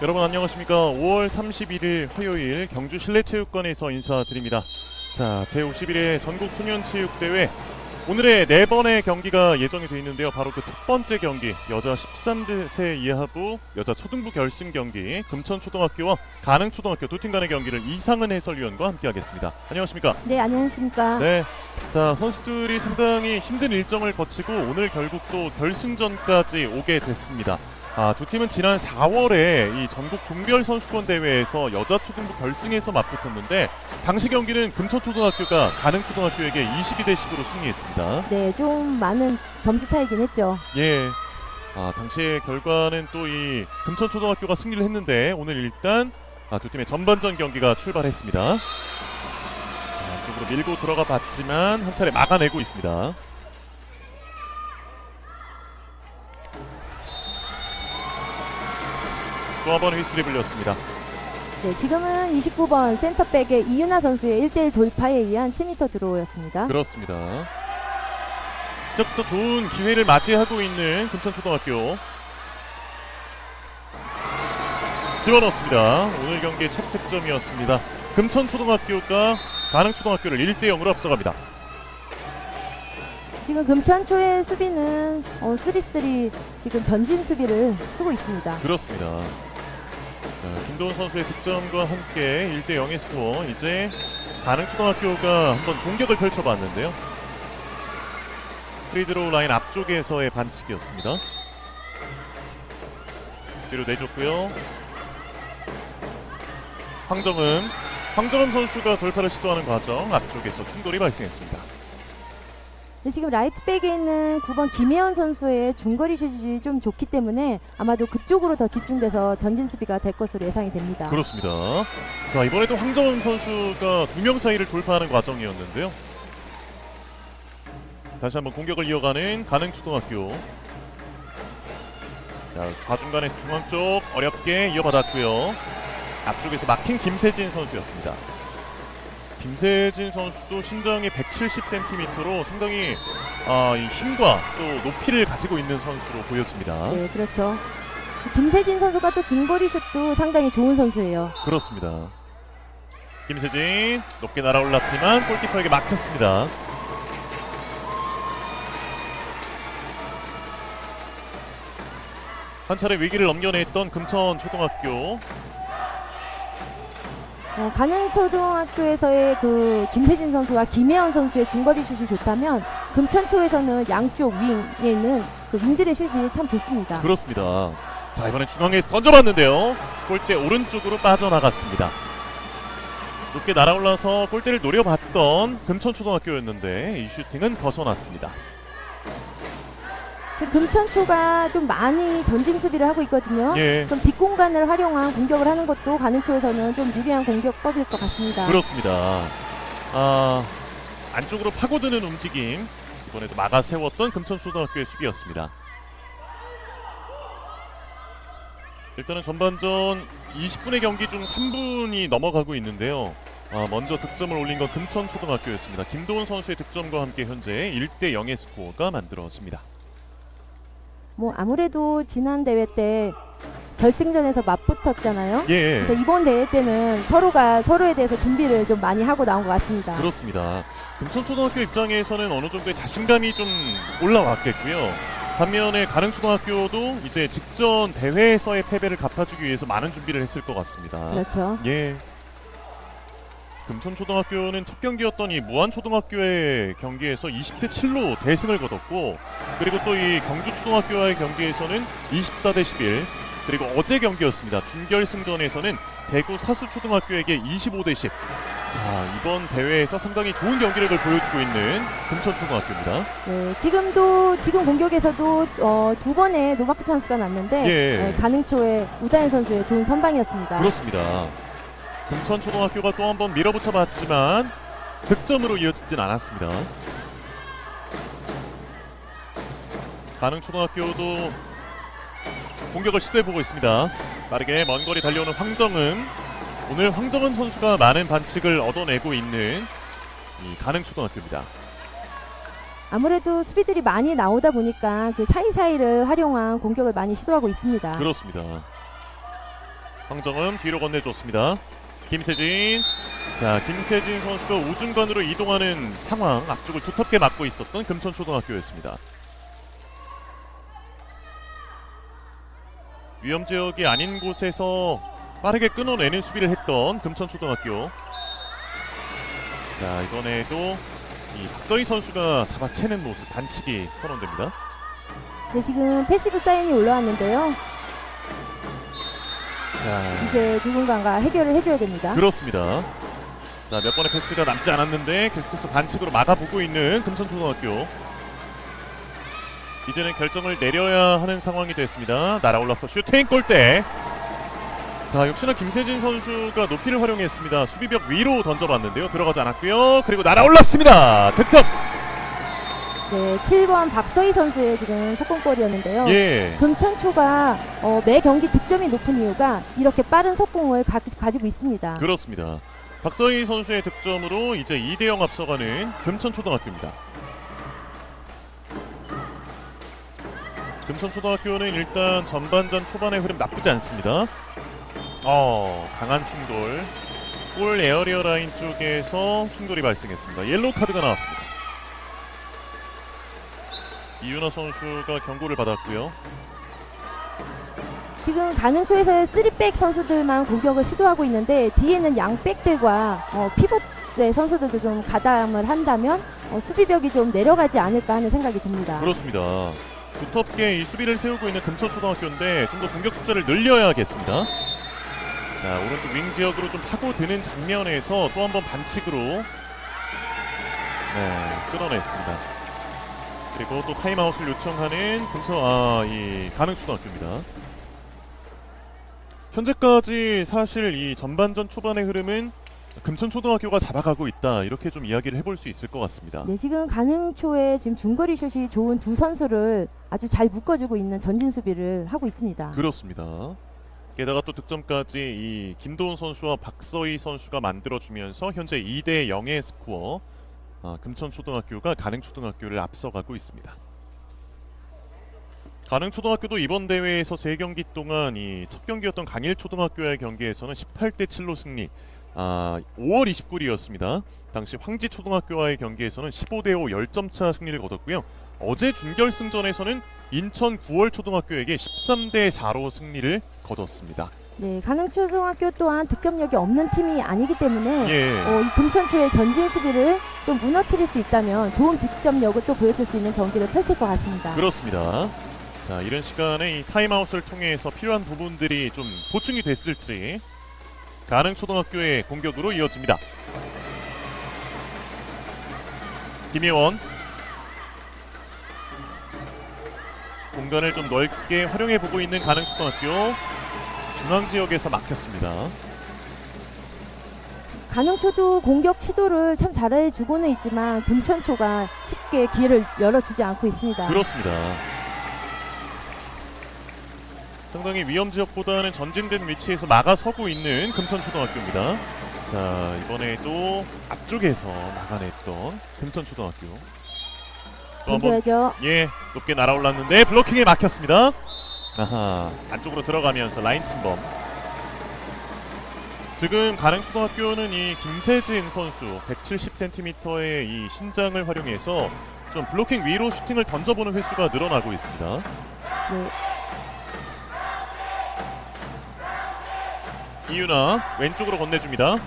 여러분 안녕하십니까. 5월 31일 화요일 경주 실내체육관에서 인사드립니다. 자, 제51회 전국 소년체육대회 오늘의 네 번의 경기가 예정이 되어 있는데요. 바로 그 첫 번째 경기 여자 13세 이하부 여자 초등부 결승 경기 금천초등학교와 가능초등학교 두 팀 간의 경기를 이상은 해설위원과 함께 하겠습니다. 안녕하십니까? 네, 안녕하십니까. 네. 자, 선수들이 상당히 힘든 일정을 거치고 오늘 결국 또 결승전까지 오게 됐습니다. 아, 두 팀은 지난 4월에 이 전국 종별 선수권 대회에서 여자 초등부 결승에서 맞붙었는데 당시 경기는 금천초등학교가 가능초등학교에게 22대 10으로 승리했습니다. 네, 좀 많은 점수 차이긴 했죠. 예. 아, 당시의 결과는 또 이 금천초등학교가 승리를 했는데 오늘 일단 아, 두 팀의 전반전 경기가 출발했습니다. 자, 쪽으로 밀고 들어가 봤지만 한 차례 막아내고 있습니다. 또 한 번 휘슬이 불렸습니다. 네, 지금은 29번 센터백의 이윤아 선수의 1대1 돌파에 의한 7m 드로우였습니다. 그렇습니다. 시작부터 좋은 기회를 맞이하고 있는 금천초등학교. 집어넣습니다. 오늘 경기의 첫 득점이었습니다. 금천초등학교가 가능초등학교를 1대 0으로 앞서갑니다. 지금 금천초의 수비는 어, 3-3 지금 전진 수비를 쓰고 있습니다. 그렇습니다. 자, 김도훈 선수의 득점과 함께 1대 0의 스코어. 이제 가능초등학교가 한번 공격을 펼쳐봤는데요. 프리드로우 라인 앞쪽에서의 반칙이었습니다. 뒤로 내줬고요. 황정음, 황정음 선수가 돌파를 시도하는 과정 앞쪽에서 충돌이 발생했습니다. 네, 지금 라이트백에 있는 9번 김혜원 선수의 중거리 슛이 좀 좋기 때문에 아마도 그쪽으로 더 집중돼서 전진 수비가 될 것으로 예상이 됩니다. 그렇습니다. 자, 이번에도 황정은 선수가 두 명 사이를 돌파하는 과정이었는데요. 다시 한번 공격을 이어가는 가능초등학교. 자, 좌중간에서 중앙 쪽 어렵게 이어받았고요. 앞쪽에서 막힌 김세진 선수였습니다. 김세진 선수도 신장이 170cm로 상당히 아, 이 힘과 또 높이를 가지고 있는 선수로 보여집니다. 네, 그렇죠. 김세진 선수가 또 중거리 슛도 상당히 좋은 선수예요. 그렇습니다. 김세진 높게 날아올랐지만 골키퍼에게 막혔습니다. 한 차례 위기를 넘겨냈던 금천 초등학교 어, 가능초등학교에서의 그 김세진 선수와 김혜원 선수의 중거리 슛이 좋다면 금천초에서는 양쪽 윙에 있는 그 윙들의 슛이 참 좋습니다. 그렇습니다. 자 이번엔 중앙에서 던져봤는데요. 골대 오른쪽으로 빠져나갔습니다. 높게 날아올라서 골대를 노려봤던 금천초등학교였는데 이 슈팅은 벗어났습니다. 지금 금천초가 좀 많이 전진 수비를 하고 있거든요. 예. 그럼 뒷공간을 활용한 공격을 하는 것도 가능초에서는 좀 유리한 공격법일 것 같습니다. 그렇습니다. 아, 안쪽으로 파고드는 움직임 이번에도 막아 세웠던 금천초등학교의 수비였습니다. 일단은 전반전 20분의 경기 중 3분이 넘어가고 있는데요. 아, 먼저 득점을 올린 건 금천초등학교였습니다. 김도훈 선수의 득점과 함께 현재 1대 0의 스코어가 만들어집니다. 뭐 아무래도 지난 대회 때 결승전에서 맞붙었잖아요. 예. 근데 이번 대회 때는 서로가 서로에 대해서 준비를 좀 많이 하고 나온 것 같습니다. 그렇습니다. 금천초등학교 입장에서는 어느 정도의 자신감이 좀 올라왔겠고요. 반면에 가릉초등학교도 이제 직전 대회에서의 패배를 갚아주기 위해서 많은 준비를 했을 것 같습니다. 그렇죠. 예. 금천초등학교는 첫 경기였던 이 무안초등학교의 경기에서 20대 7로 대승을 거뒀고 그리고 또 이 경주초등학교와의 경기에서는 24대 11 그리고 어제 경기였습니다. 준결승전에서는 대구 사수초등학교에게 25대 10. 자 이번 대회에서 상당히 좋은 경기력을 보여주고 있는 금천초등학교입니다. 네, 지금도 지금 공격에서도 어, 두 번의 노마크 찬스가 났는데 예. 네, 가능초의 우다현 선수의 좋은 선방이었습니다. 그렇습니다. 금천초등학교가 또 한번 밀어붙여 봤지만 득점으로 이어지진 않았습니다. 가능초등학교도 공격을 시도해보고 있습니다. 빠르게 먼 거리 달려오는 황정음. 오늘 황정음 선수가 많은 반칙을 얻어내고 있는 이 가능초등학교입니다. 아무래도 수비들이 많이 나오다 보니까 그 사이사이를 활용한 공격을 많이 시도하고 있습니다. 그렇습니다. 황정음 뒤로 건네줬습니다. 김세진. 자, 김세진 선수가 우중간으로 이동하는 상황, 앞쪽을 두텁게 막고 있었던 금천초등학교였습니다. 위험 지역이 아닌 곳에서 빠르게 끊어내는 수비를 했던 금천초등학교. 자, 이번에도 이 박서희 선수가 잡아채는 모습, 반칙이 선언됩니다. 네, 지금 패시브 사인이 올라왔는데요. 자, 이제 누군가가 해결을 해줘야 됩니다. 그렇습니다. 자, 몇 번의 패스가 남지 않았는데 계속해서 반칙으로 막아보고 있는 금천초등학교. 이제는 결정을 내려야 하는 상황이 됐습니다. 날아올라서 슈팅 골대. 자, 역시나 김세진 선수가 높이를 활용했습니다. 수비벽 위로 던져봤는데요. 들어가지 않았고요. 그리고 날아올랐습니다. 득점. 네, 7번 박서희 선수의 지금 속공골이었는데요. 예. 금천초가 어, 매 경기 득점이 높은 이유가 이렇게 빠른 속공을 가, 지고 있습니다. 그렇습니다. 박서희 선수의 득점으로 이제 2대0 앞서가는 금천초등학교입니다. 금천초등학교는 일단 전반전 초반의 흐름 나쁘지 않습니다. 어, 강한 충돌. 골 에어리어 라인 쪽에서 충돌이 발생했습니다. 옐로우 카드가 나왔습니다. 이윤아 선수가 경고를 받았고요. 지금 가능초에서의 3백 선수들만 공격을 시도하고 있는데 뒤에는 양백들과 어, 피벗의 선수들도 좀 가담을 한다면 어, 수비벽이 좀 내려가지 않을까 하는 생각이 듭니다. 그렇습니다. 두텁게 이 수비를 세우고 있는 금천초등학교인데 좀 더 공격 숫자를 늘려야겠습니다. 자, 오른쪽 윙 지역으로 좀 파고드는 장면에서 또 한 번 반칙으로 네, 끊어냈습니다. 그리고 또 타임아웃을 요청하는 금천, 아, 이 가능초등학교입니다. 현재까지 사실 이 전반전 초반의 흐름은 금천초등학교가 잡아가고 있다. 이렇게 좀 이야기를 해볼 수 있을 것 같습니다. 네, 지금 가능초에 지금 중거리 슛이 좋은 두 선수를 아주 잘 묶어주고 있는 전진 수비를 하고 있습니다. 그렇습니다. 게다가 또 득점까지 이 김도훈 선수와 박서희 선수가 만들어주면서 현재 2대 0의 스코어. 아, 금천초등학교가 가능초등학교를 앞서가고 있습니다. 가능초등학교도 이번 대회에서 3경기 동안 이 첫 경기였던 강일초등학교와의 경기에서는 18대 7로 승리. 아, 5월 29일이었습니다. 당시 황지초등학교와의 경기에서는 15대 5 10점 차 승리를 거뒀고요. 어제 준결승전에서는 인천 9월 초등학교에게 13대 4로 승리를 거뒀습니다. 네, 가능초등학교 또한 득점력이 없는 팀이 아니기 때문에 예. 어, 이 금천초의 전진 수비를 좀 무너뜨릴 수 있다면 좋은 득점력을 또 보여줄 수 있는 경기를 펼칠 것 같습니다. 그렇습니다. 자, 이런 시간에 이 타임아웃을 통해서 필요한 부분들이 좀 보충이 됐을지 가능초등학교의 공격으로 이어집니다. 김혜원 공간을 좀 넓게 활용해 보고 있는 가능초등학교 중앙 지역에서 막혔습니다. 가능초도 공격 시도를 참 잘해주고는 있지만 금천초가 쉽게 기회를 열어주지 않고 있습니다. 그렇습니다. 상당히 위험 지역보다는 전진된 위치에서 막아서고 있는 금천초등학교입니다. 자, 이번에도 앞쪽에서 막아냈던 금천초등학교. 던져야죠. 예, 높게 날아올랐는데 블로킹에 막혔습니다. 아하, 안쪽으로 들어가면서 라인 침범. 지금 가릉초등학교는 이 김세진 선수 170cm의 이 신장을 활용해서 좀 블로킹 위로 슈팅을 던져보는 횟수가 늘어나고 있습니다. 네, 이윤아 왼쪽으로 건네줍니다.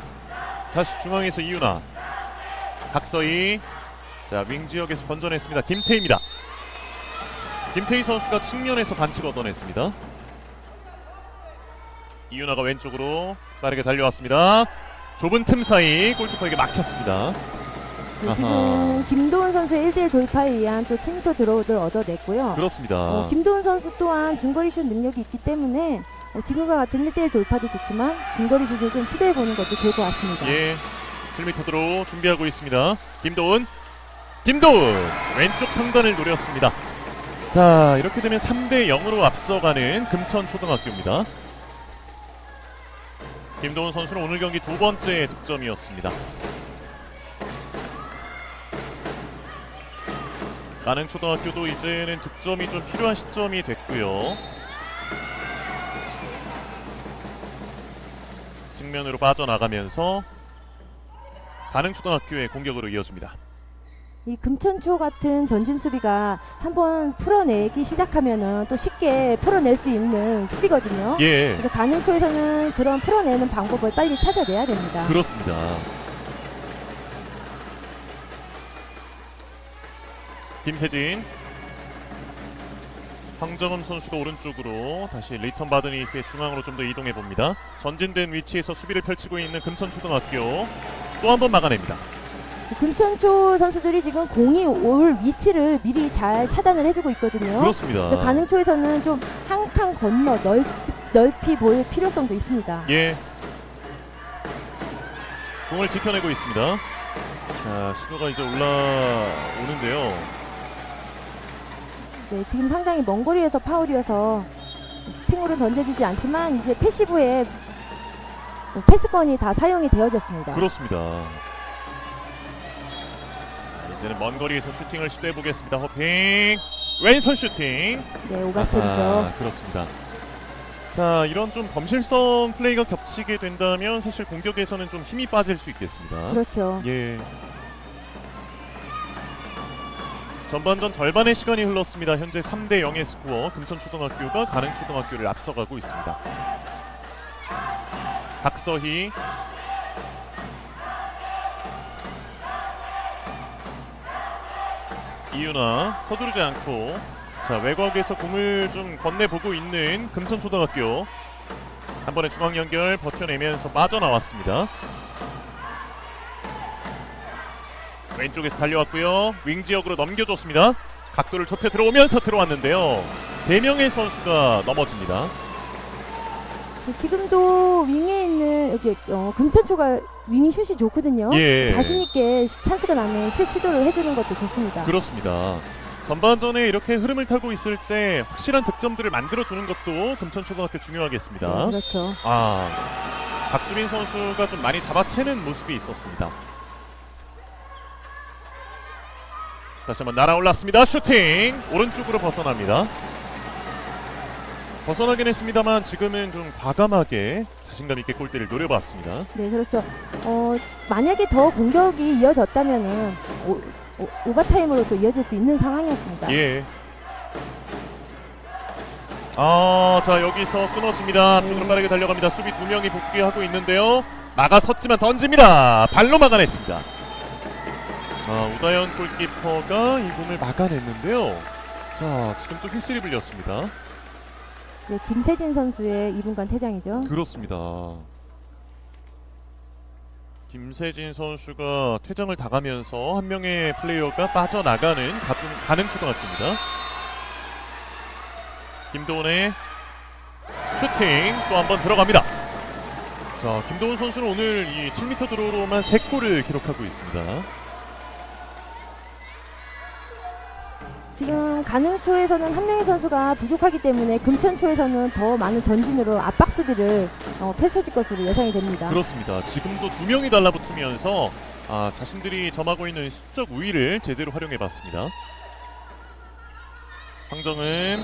다시 중앙에서 이윤아. 박서희. 자, 윙 지역에서 건져냈습니다. 김태희입니다. 김태희 선수가 측면에서 반칙 얻어냈습니다. 이윤아가 왼쪽으로 빠르게 달려왔습니다. 좁은 틈 사이 골키퍼에게 막혔습니다. 네. 지금 김도훈 선수의 1대1 돌파에 의한 또 7m 드로우를 얻어냈고요. 그렇습니다. 어, 김도훈 선수 또한 중거리 슛 능력이 있기 때문에 어, 지금과 같은 1대1 돌파도 좋지만 중거리 슛을 좀 시도해보는 것도 좋을 것 같습니다. 예, 7m 드로 준비하고 있습니다. 김도훈, 김도훈 왼쪽 상단을 노렸습니다. 자, 이렇게 되면 3대 0으로 앞서가는 금천 초등학교입니다. 김도훈 선수는 오늘 경기 두 번째 득점이었습니다. 가는 초등학교도 이제는 득점이 좀 필요한 시점이 됐고요. 측면으로 빠져나가면서 가능 초등학교의 공격으로 이어집니다. 이 금천초 같은 전진 수비가 한번 풀어내기 시작하면은 또 쉽게 풀어낼 수 있는 수비거든요. 예, 그래서 가능초에서는 그런 풀어내는 방법을 빨리 찾아내야 됩니다. 그렇습니다. 김세진, 황정음 선수가 오른쪽으로 다시 리턴 받은 이후에 중앙으로 좀 더 이동해 봅니다. 전진된 위치에서 수비를 펼치고 있는 금천초등학교 또 한 번 막아냅니다. 금천초 선수들이 지금 공이 올 위치를 미리 잘 차단을 해주고 있거든요. 그렇습니다. 그래서 가능초에서는 좀 한 칸 건너 넓, 넓히 보일 필요성도 있습니다. 예. 공을 지켜내고 있습니다. 자, 신호가 이제 올라오는데요. 네, 지금 상당히 먼 거리에서 파울이어서 슈팅으로 던져지지 않지만 이제 패시브에 패스권이 다 사용이 되어졌습니다. 그렇습니다. 자, 이제는 먼 거리에서 슈팅을 시도해 보겠습니다. 허핑. 왼손 슈팅. 네, 오바스텝이죠. 아하, 그렇습니다. 자, 이런 좀 범실성 플레이가 겹치게 된다면 사실 공격에서는 좀 힘이 빠질 수 있겠습니다. 그렇죠. 예. 전반전 절반의 시간이 흘렀습니다. 현재 3대 0의 스코어. 금천초등학교가 가능초등학교를 앞서가고 있습니다. 박서희. 이윤아 서두르지 않고 자 외곽에서 공을 좀 건네보고 있는 금천초등학교 한 번의 중앙 연결 버텨내면서 빠져나왔습니다. 왼쪽에서 달려왔고요. 윙 지역으로 넘겨줬습니다. 각도를 좁혀 들어오면서 들어왔는데요. 세 명의 선수가 넘어집니다. 네, 지금도 윙에 있는 여기 어, 금천초가 윙 슛이 좋거든요. 예. 자신 있게 찬스가 나면 슛 시도를 해주는 것도 좋습니다. 그렇습니다. 전반전에 이렇게 흐름을 타고 있을 때 확실한 득점들을 만들어주는 것도 금천초등학교 중요하겠습니다. 네, 그렇죠. 아, 박수민 선수가 좀 많이 잡아채는 모습이 있었습니다. 다시 한번 날아올랐습니다. 슈팅! 오른쪽으로 벗어납니다. 벗어나긴 했습니다만 지금은 좀 과감하게 자신감 있게 골대를 노려봤습니다. 네, 그렇죠. 어, 만약에 더 공격이 이어졌다면은 오, 오, 오버타임으로 또 이어질 수 있는 상황이었습니다. 예. 아, 자, 여기서 끊어집니다. 앞쪽으로 음. 빠르게 달려갑니다. 수비 두 명이 복귀하고 있는데요. 막아섰지만 던집니다. 발로 막아냈습니다. 아, 우다현 골키퍼가 이 공을 막아냈는데요. 자, 지금 또 휘슬이 불렸습니다. 네, 김세진 선수의 2분간 퇴장이죠. 그렇습니다. 김세진 선수가 퇴장을 당하면서 한 명의 플레이어가 빠져나가는 가능, 초등학교입니다. 김도훈의 슈팅 또 한 번 들어갑니다. 자, 김도훈 선수는 오늘 이 7m 드로우로만 3골을 기록하고 있습니다. 지금 가능초에서는 한 명의 선수가 부족하기 때문에 금천초에서는 더 많은 전진으로 압박 수비를 어, 펼쳐질 것으로 예상이 됩니다. 그렇습니다. 지금도 두 명이 달라붙으면서 아, 자신들이 점하고 있는 수적 우위를 제대로 활용해 봤습니다. 황정은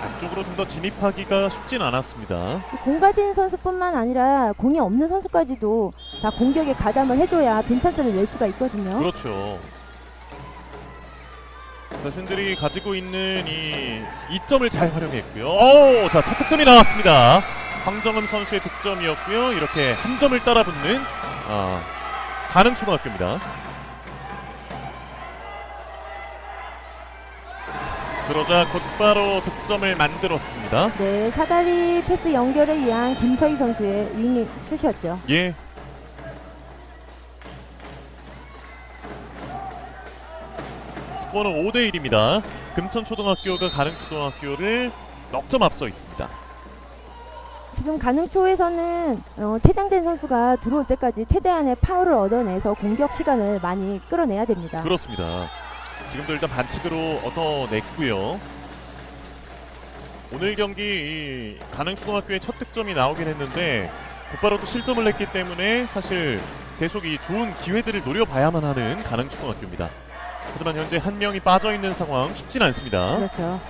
안쪽으로 좀 더 진입하기가 쉽진 않았습니다. 공 가진 선수뿐만 아니라 공이 없는 선수까지도 다 공격에 가담을 해줘야 빈 찬스를 낼 수가 있거든요. 그렇죠. 자, 샌들이 가지고 있는 이 이점을 잘 활용했고요. 오, 자, 첫 득점이 나왔습니다. 황정은 선수의 득점이었고요. 이렇게 한 점을 따라붙는 아, 가능 초등학교입니다. 그러자 곧바로 득점을 만들었습니다. 네, 사다리 패스 연결에 의한 김서희 선수의 윙이 슛이었죠. 예. 스코어는 5대 1입니다. 금천초등학교가 가능초등학교를 넉 점 앞서 있습니다. 지금 가능초에서는 어, 퇴장된 선수가 들어올 때까지 태대안의 파울을 얻어내서 공격 시간을 많이 끌어내야 됩니다. 그렇습니다. 지금도 일단 반칙으로 얻어냈고요. 오늘 경기 이 가능초등학교의 첫 득점이 나오긴 했는데 곧바로 또 실점을 냈기 때문에 사실 계속 이 좋은 기회들을 노려봐야만 하는 가능초등학교입니다. 하지만 현재 한 명이 빠져 있는 상황 쉽진 않습니다. 그렇죠.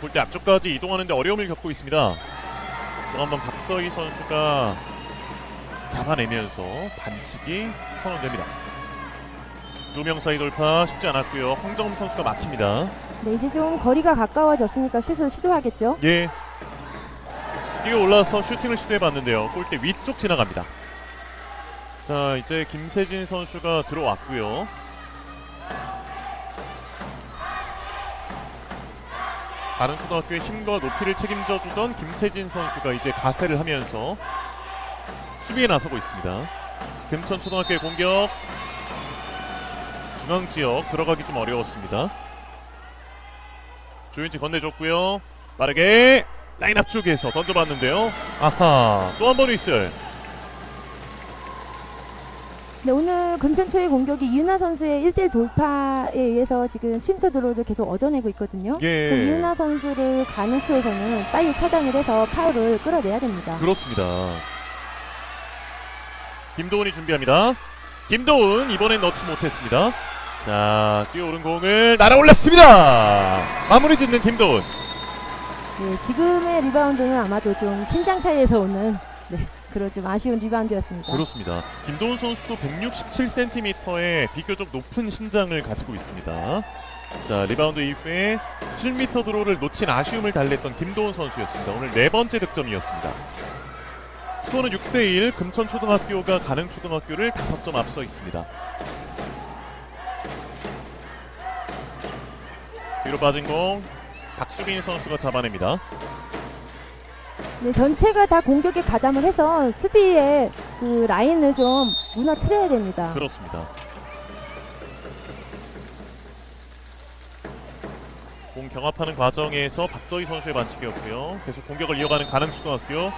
볼때 앞쪽까지 이동하는데 어려움을 겪고 있습니다. 또 한번 박서희 선수가 잡아내면서 반칙이 선언됩니다. 두 명 사이 돌파 쉽지 않았고요. 황정음 선수가 막힙니다. 네, 이제 좀 거리가 가까워졌으니까 슛을 시도하겠죠. 예. 뛰어 올라서 슈팅을 시도해봤는데요. 골대 위쪽 지나갑니다. 자, 이제 김세진 선수가 들어왔고요. 다른 초등학교의 힘과 높이를 책임져 주던 김세진 선수가 이제 가세를 하면서 수비에 나서고 있습니다. 금천 초등학교의 공격 중앙 지역 들어가기 좀 어려웠습니다. 조윤지 건네줬고요. 빠르게 라인 앞쪽에서 던져봤는데요. 아하 또 한 번 휘슬. 네, 오늘 금천초의 공격이 이윤아 선수의 1대1 돌파에 의해서 지금 침투 드로우를 계속 얻어내고 있거든요. 예. 그 이윤아 선수를 가능초에서는 빨리 차단을 해서 파울을 끌어내야 됩니다. 그렇습니다. 김도훈이 준비합니다. 김도훈 이번엔 넣지 못했습니다. 자 뛰어오른 공을 날아올렸습니다. 마무리 짓는 김도훈. 네, 지금의 리바운드는 아마도 좀 신장 차이에서 오는 네, 그런 좀 아쉬운 리바운드였습니다. 그렇습니다. 김도훈 선수도 167cm의 비교적 높은 신장을 가지고 있습니다. 자, 리바운드 이후에 7m 드로우를 놓친 아쉬움을 달랬던 김도훈 선수였습니다. 오늘 네 번째 득점이었습니다. 스코어는 6대1, 금천초등학교가 가능초등학교를 5점 앞서 있습니다. 뒤로 빠진 공, 박수빈 선수가 잡아냅니다. 네, 전체가 다 공격에 가담을 해서 수비의 그 라인을 좀 무너뜨려야 됩니다. 그렇습니다. 공 경합하는 과정에서 박서희 선수의 반칙이었고요. 계속 공격을 이어가는 가능초등학교.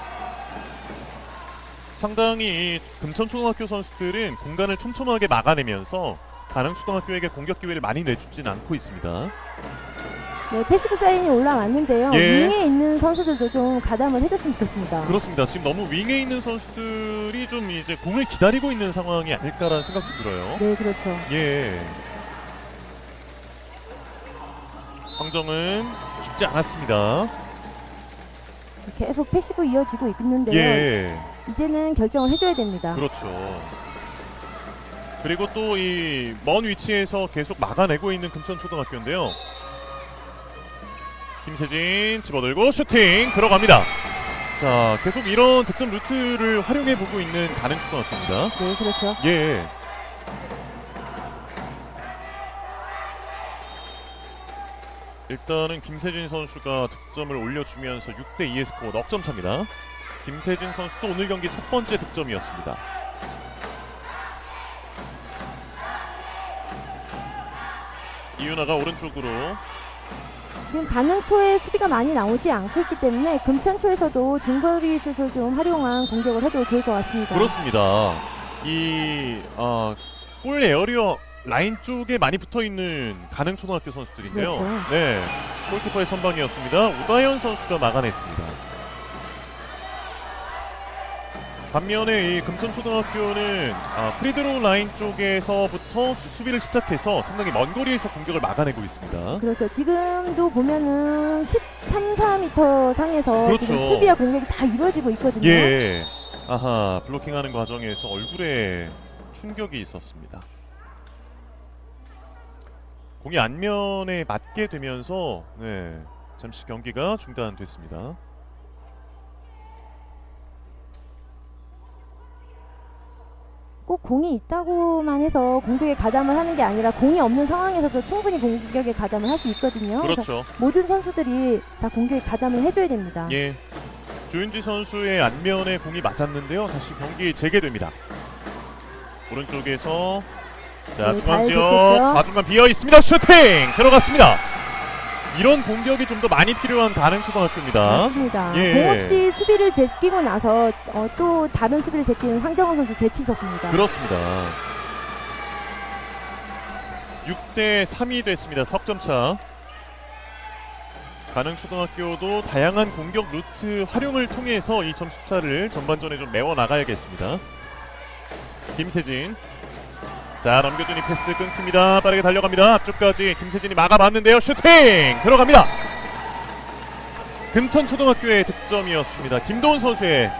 상당히 이 금천초등학교 선수들은 공간을 촘촘하게 막아내면서 가능초등학교에게 공격 기회를 많이 내주진 않고 있습니다. 네, 패시브 사인이 올라왔는데요. 예. 윙에 있는 선수들도 좀 가담을 해줬으면 좋겠습니다. 그렇습니다. 지금 너무 윙에 있는 선수들이 좀 이제 공을 기다리고 있는 상황이 아닐까라는 생각도 들어요. 네, 그렇죠. 예. 황정은 쉽지 않았습니다. 계속 패시브 이어지고 있는데요. 예. 이제는 결정을 해줘야 됩니다. 그렇죠. 그리고 또 이 먼 위치에서 계속 막아내고 있는 금천초등학교인데요. 김세진 집어들고 슈팅 들어갑니다. 자, 계속 이런 득점 루트를 활용해 보고 있는 가능초등학교입니다. 네, 그렇죠. 예. 일단은 김세진 선수가 득점을 올려주면서 6대 2의 스코어 넉점 차입니다. 김세진 선수도 오늘 경기 첫 번째 득점이었습니다. 이윤아가 오른쪽으로 지금 가능초에 수비가 많이 나오지 않고 있기 때문에 금천초에서도 중거리 슛을 좀 활용한 공격을 해도 좋을 것 같습니다. 그렇습니다. 이, 아, 골 에어리어 라인 쪽에 많이 붙어 있는 가능 초등학교 선수들인데요. 그렇죠. 네. 골키퍼의 선방이었습니다. 우다현 선수가 막아냈습니다. 반면에 이 금천초등학교는 아, 프리드로우 라인 쪽에서부터 수- 수비를 시작해서 상당히 먼 거리에서 공격을 막아내고 있습니다. 그렇죠. 지금도 보면은 13, 4m 상에서 그렇죠. 지금 수비와 공격이 다 이루어지고 있거든요. 예. 아하, 블로킹하는 과정에서 얼굴에 충격이 있었습니다. 공이 안면에 맞게 되면서 네, 잠시 경기가 중단됐습니다. 꼭 공이 있다고만 해서 공격에 가담을 하는 게 아니라 공이 없는 상황에서도 충분히 공격에 가담을 할 수 있거든요. 그렇죠. 모든 선수들이 다 공격에 가담을 해줘야 됩니다. 예. 조윤지 선수의 안면에 공이 맞았는데요. 다시 경기 재개됩니다. 오른쪽에서 자 네, 중앙 잘 지역? 좌중간 비어 있습니다. 슈팅 들어갔습니다. 이런 공격이 좀 더 많이 필요한 가는 초등학교입니다. 맞습니다. 예. 공 없이 수비를 제끼고 나서 어, 또 다른 수비를 제끼는 황정원 선수 재치 있었습니다. 그렇습니다. 6대 3이 됐습니다. 석점차. 가능 초등학교도 다양한 공격 루트 활용을 통해서 이 점수차를 전반전에 좀 메워 나가야겠습니다. 김세진. 자, 넘겨주니 패스 끊깁니다. 빠르게 달려갑니다. 앞쪽까지 김세진이 막아봤는데요. 슈팅! 들어갑니다. 금천 초등학교의 득점이었습니다. 김도훈 선수의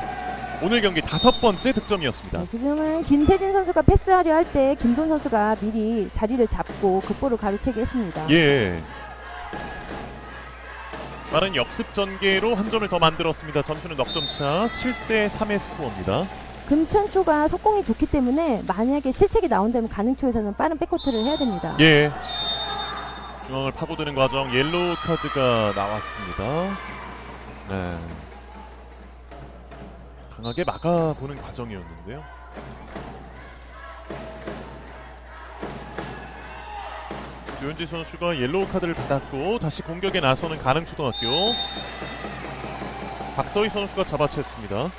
오늘 경기 다섯 번째 득점이었습니다. 네, 지금은 김세진 선수가 패스하려 할 때 김돈 선수가 미리 자리를 잡고 급보를 가로채기 했습니다. 예. 빠른 역습 전개로 한 점을 더 만들었습니다. 점수는 넉점차 7대 3의 스코어입니다. 금천초가 속공이 좋기 때문에 만약에 실책이 나온다면 가능초에서는 빠른 백코트를 해야 됩니다. 예. 중앙을 파고드는 과정 옐로우 카드가 나왔습니다. 네. 강하게 막아보는 과정이었는데요. 조현지 선수가 옐로우 카드를 받았고 다시 공격에 나서는 가능초등학교 박서희 선수가 잡아챘습니다.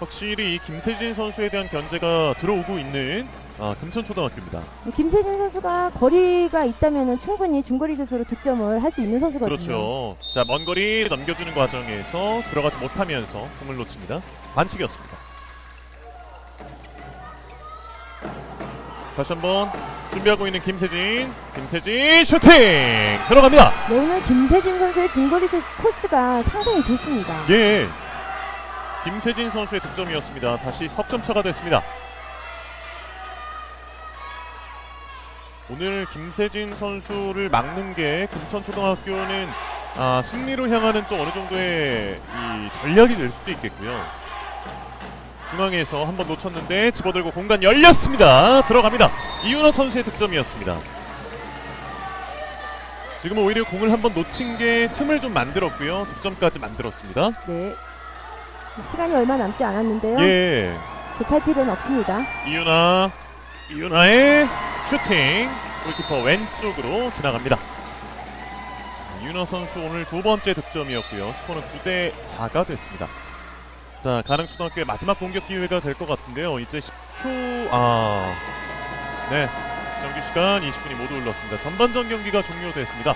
확실히 이 김세진 선수에 대한 견제가 들어오고 있는 아, 금천초등학교입니다. 김세진 선수가 거리가 있다면 충분히 중거리 슛으로 득점을 할 수 있는 선수거든요. 그렇죠. 자, 먼 거리 넘겨주는 과정에서 들어가지 못하면서 공을 놓칩니다. 반칙이었습니다. 다시 한번 준비하고 있는 김세진. 김세진 슈팅! 들어갑니다. 네, 오늘 김세진 선수의 중거리 슛 코스가 상당히 좋습니다. 예. 김세진 선수의 득점이었습니다. 다시 석점 차가 됐습니다. 오늘 김세진 선수를 막는 게 금천초등학교는 아, 승리로 향하는 또 어느 정도의 이 전략이 될 수도 있겠고요. 중앙에서 한번 놓쳤는데 집어들고 공간 열렸습니다. 들어갑니다. 이윤호 선수의 득점이었습니다. 지금 오히려 공을 한번 놓친 게 틈을 좀 만들었고요. 득점까지 만들었습니다. 네. 시간이 얼마 남지 않았는데요. 예. 급할 필요는 없습니다. 이윤아, 이윤아의 슈팅. 골키퍼 왼쪽으로 지나갑니다. 이윤아 선수 오늘 두 번째 득점이었고요. 스코어는 9대 4가 됐습니다. 자, 가능초등학교의 마지막 공격 기회가 될 것 같은데요. 이제 10초, 아, 네. 정규 시간 20분이 모두 흘렀습니다. 전반전 경기가 종료됐습니다.